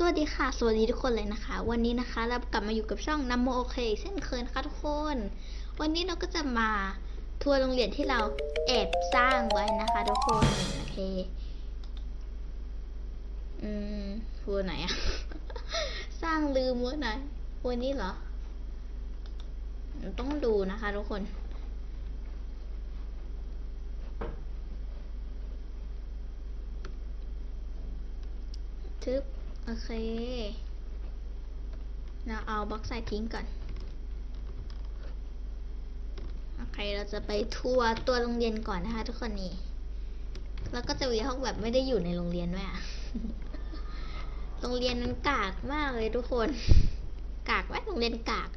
สวัสดีค่ะ สวัสดีทุกคนเลยนะคะ วันนี้นะคะเรากลับมาอยู่กับช่องน m โมโอเคเช่นเคยนะคะทุกคน วันนี้เราก็จะมาทัวร์โรงเรียนที่เราแอบสร้างไว้นะคะทุกคนโอเค อืมทัวร์ไหนอะสร้างลืมวัวไหนวัวนี้เหรอ ต้องดูนะคะทุกคนทึบ โอเค เราเอาบล็อกใส่ทิ้งก่อน โอเค เราจะไปทัวร์ตัวโรงเรียนก่อนนะคะทุกคนนี่ แล้วก็จะมีห้องแบบไม่ได้อยู่ในโรงเรียนด้วยอะโรงเรียนมันกากมากเลยทุกคน กากไหมโรงเรียนกาก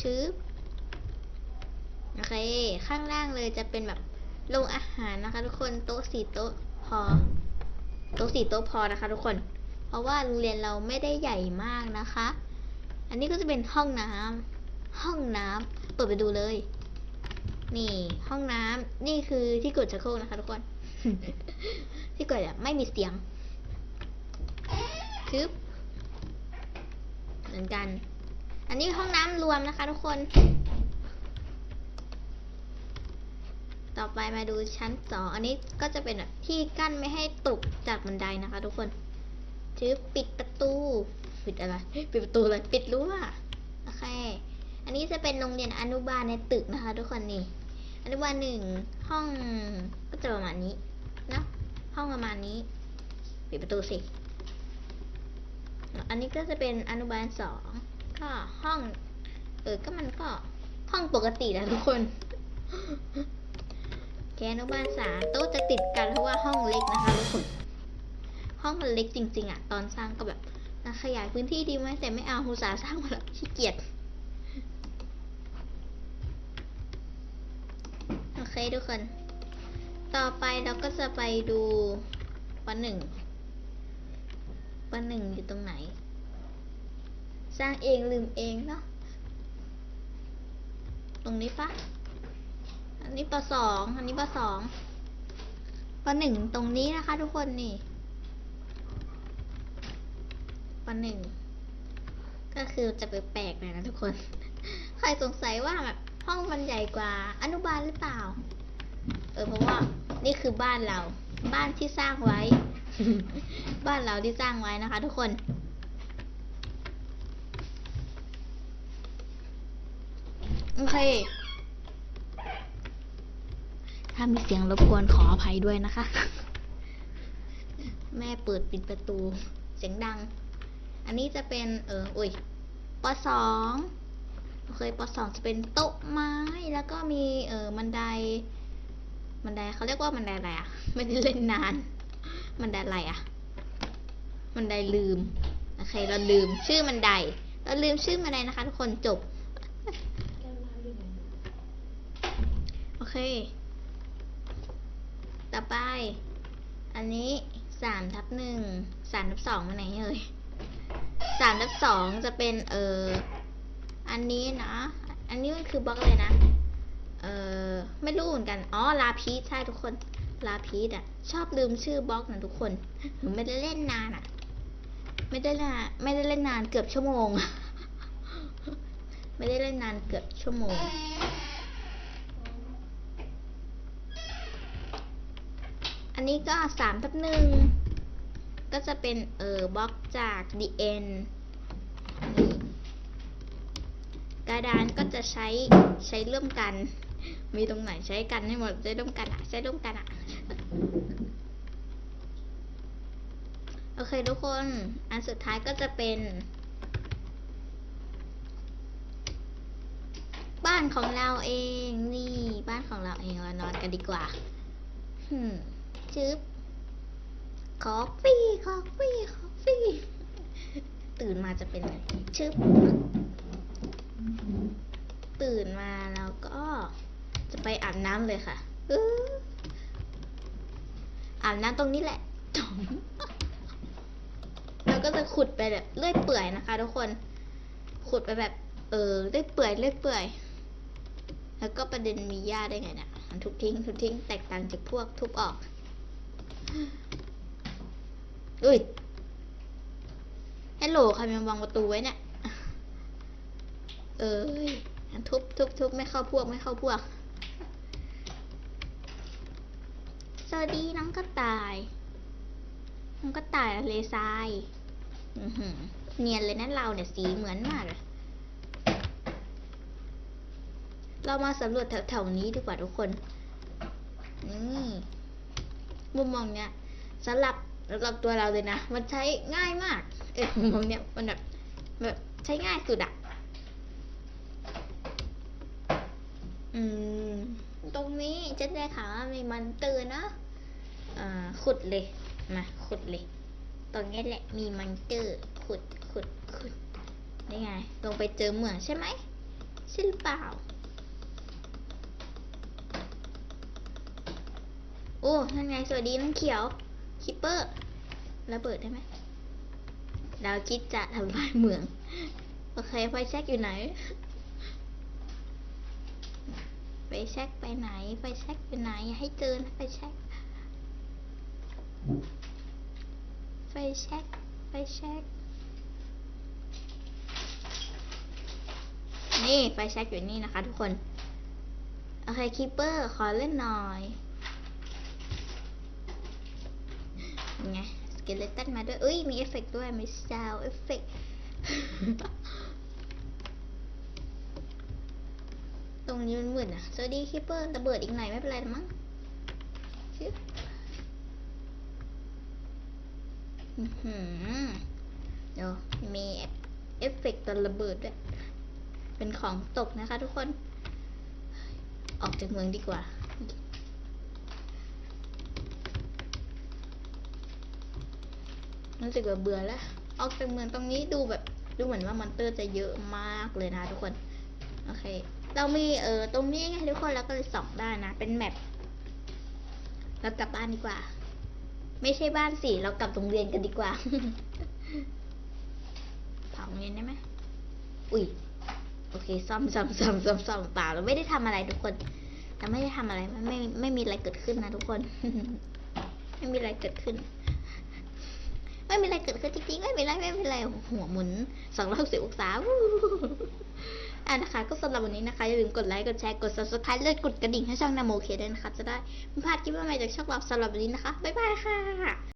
ชืบโอเค ข้างล่างเลยจะเป็นแบบโรงอาหารนะคะ ทุกคน โต๊ะสี่โต๊ะพอ โต๊ะสี่โต๊ะพอนะคะ ทุกคน เพราะว่าโรงเรียนเราไม่ได้ใหญ่มากนะคะ อันนี้ก็จะเป็นห้องน้ำห้องน้ำเปิดไปดูเลย นี่ ห้องน้ำนี่คือที่กดชักโครกนะคะ ทุกคน ที่กดแบบไม่มีเสียงคึบเหมือนกัน อันนี้ห้องน้ำรวมนะคะ ทุกคน ต่อไปมาดูชั้นสองอันนี้ก็จะเป็นแบบที่กั้นไม่ให้ตกจากบันไดนะคะ ทุกคนถือปิดประตู ปิดอะไร ปิดประตูเลยปิดรั้วโอเค อันนี้จะเป็นโรงเรียนอนุบาลในตึกนะคะ ทุกคนนี่ อนุบาลหนึ่งห้องก็จะประมาณนี้นะห้องประมาณนี้ ปิดประตูสิ อันนี้ก็จะเป็นอนุบาลสองก็ห้อง เออก็มันก็ห้องปกติแหละทุกคน แกนุบาลสามโต๊ะจะติดกันเพราะว่าห้องเล็กนะคะทุกคนห้องมันเล็กจริง ๆอะตอนสร้างก็แบบนะขยายพื้นที่ดีไหมแต่ไม่เอาอุตสาสร้างมาแล้วขี้เกียจโอเคทุกคน ต่อไปเราก็จะไปดูวันหนึ่งวันหนึ่งอยู่ตรงไหน สร้างเองลืมเองเนาะตรงนี้ปะ อันนี้ปสองอันนี้ปสองปหนึ่งตรงนี้นะคะ ทุกคนนี่ปหนึ่งก็คือจะแปลกๆหน่อยนะทุกคน ใครสงสัยว่าแบบห้องมันใหญ่กว่า อนุบาลหรือเปล่า เออเพราะว่านี่คือบ้านเรา บ้านที่สร้างไว้ บ้านเราที่สร้างไว้นะคะ ทุกคนโอเค ถ้ามีเสียงรบกวนขออภัยด้วยนะคะ แม่เปิดปิดประตู เสียงดัง อันนี้จะเป็น เอออุ้ยปสองเคยปสองจะเป็นโต๊ะไม้ แล้วก็มี เออบันไดบันไดเขาเรียกว่าบันไดอะไรอะไม่ได้เล่นนานบันไดอะไรอะบันไดลืมโอเคเราลืมชื่อบันได เราลืมชื่อบันไดนะคะ ทุกคนจบ โอเค อไป อันนี้สามทับหนึ่งสามทับสองมาไหนเอ่ยสามทับสองจะเป็นเอออันนี้นะ อันนี้มันคือบล็อกเลยนะ เออไม่รู้เหมือนกัน อ๋อ ลาพีชใช่ทุกคน ลาพีชอะ ชอบลืมชื่อบล็อกนะทุกคน หนูไม่ได้เล่นนานอะ ไม่ได้นานไม่ได้เล่นนานเกือบชั่วโมง ไม่ได้เล่นนานเกือบชั่วโมง อันนี้ก็สามทับหนึ่งก็จะเป็นเออบล็อกจาก the end นี่กระดานก็จะใช้ใช้ร่วมกัน มีตรงไหนใช้กันให้หมดใช้ร่วมกันอะใช้ร่วมกันอะโอเคทุกคน อันสุดท้ายก็จะเป็น บ้านของเราเองนี่บ้านของเราเองเรานอนกันดีกว่าหื มชึบคอฟฟี่คอฟฟี่คอฟฟี่ตื่นมาจะเป็นชึบตื่นมาแล้วก็จะไปอาบน้ำเลยค่ะอื้ออาบน้ำตรงนี้แหละจ๋องแล้วก็จะขุดไปแบบเลื่อยเปื่อยนะคะทุกคน ขุดไปแบบ เออเลื่อยเปื่อยเลื่อยเปื่อย แล้วก็ประเด็นมีหญ้าได้ไงเนี่ยมันทุบทิ้งทุบทิ้งแตกต่างจากพวกทุบออก อุ้ยฮัลโหลใครมาวางประตูไว้เนี่ย เอ้ยทุบทุบทุบไม่เข้าพวกไม่เข้าพวก สวัสดีน้องกระต่าย น้องกระต่ายเลทรายเนียนเลยนะเราเนี่ยสีเหมือนมากเลยเรามาสำรวจแถวๆนี้ดีกว่าทุกคน นี่ มุมมองเนี้ยสำหรับสำหรับตัวเราเลยนะ มันใช้ง่ายมาก เออมุมมองเนี้ยมันแบบแบบใช้ง่ายสุดอะอืม ตรงนี้จะได้ข่าวว่ามีมันเตือนนะอ่าขุดเลย มา ขุดเลย ตรงนี้แหละมีมันเตอร์ขุดขุดขุดนี่ไง ลงไปเจอเหมืองใช่ไหมใช่หรือเปล่า โอ้นั่นไง สวัสดีน้องเขียว คิปเปอร์ระเบิดได้ไหมเราคิดจะทำลายเหมือง โอเค ไฟแช็กอยู่ไหน ไฟแช็กไปไหน ไฟแช็กไปไหน อย่าให้เจอนะไฟแช็ก ไฟแช็ก ไฟแช็ก นี่ ไฟแช็กอยู่นี่นะคะทุกคน โอเค คิปเปอร์ ขอเล่นหน่อย ไงสเกเลตันมาด้วยเอ้ย มีเอฟเฟกต์ด้วย มีซาวเอฟเฟกต์ตรงนี้มันมืดอะสวัสดีคิปเปอร์ระเบิดอีกหน่อยไม่เป็นไรมั้งชึบอื้อหือเดี๋ยวมีเอฟเฟกต์ตอนระเบิดด้วย เป็นของตกนะคะทุกคน ออกจากเมืองดีกว่า รู้สึกว่าเบื่อแล้วออกจากเมืองตรงนี้ดูแบบดูเหมือนว่ามอนเตอร์จะเยอะมากเลยนะทุกคนโอเค เรามีเออตรงนี้ไงทุกคนแล้วก็เลยส่องได้นะ เป็นแมปเรากลับบ้านดีกว่า ไม่ใช่บ้านสิเรากลับโรงเรียนกันดีกว่าเผาโรงเรียนได้ไหมอุ้ยโอเคซ่อมซ่อมซ่อมซ่อมซ่อมเปล่าเราไม่ได้ทำอะไรทุกคนเราไม่ได้ทำอะไรไม่ไม่ไม่มีอะไรเกิดขึ้นนะทุกคน ไม่มีอะไรเกิดขึ้น ไม่มีอะไรเกิดขึ้นจริงๆไม่เป็นไรไม่เป็นไรหัวหมุนสองร้อยสิบองศาอ่านะคะก็สำหรับวันนี้นะคะอย่าลืมกดไลค์กดแชร์กด subscribe และกดกระดิ่งให้ช่องนาโมเคด้วยนะคะ จะได้ไม่พลาดคลิปใหม่จากช่องเราสำหรับวันนี้นะคะบ๊ายบายค่ะ